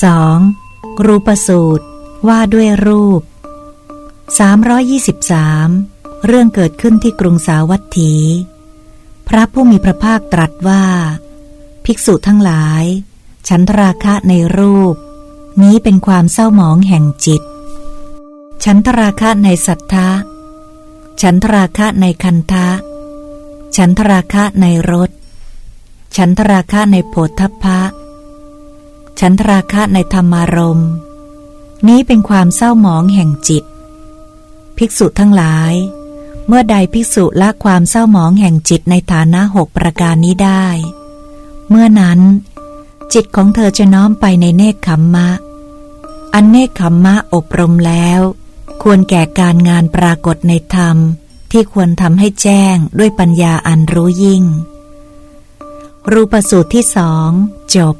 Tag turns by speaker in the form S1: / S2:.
S1: 2. รูปสูตร ว่าด้วยรูป 323 เรื่องเกิดขึ้นที่กรุงสาวัตถี พระผู้มีพระภาคตรัสว่า ภิกษุทั้งหลาย ฉันทราคะในรูป นี้เป็นความเศร้าหมองแห่งจิต ฉันทราคะในสัทธะ ฉันทราคะในคันทะ ฉันทราคะในรส ฉันทราคะในโผฏฐัพพะ ฉันทราคะในธรรมารมณ์ นี้เป็นความเศร้าหมองแห่งจิต ภิกษุทั้งหลาย เมื่อใดภิกษุละความเศร้าหมองแห่งจิตในฐานะหกประการนี้ได้ เมื่อนั้น จิตของเธอจะน้อมไปในเนคขมมะ อันเนคขมมะอบรมแล้ว ควรแก่การงานปรากฏในธรรมที่ควรทำให้แจ้งด้วยปัญญาอันรู้ยิ่ง รูปสูตรที่สองจบ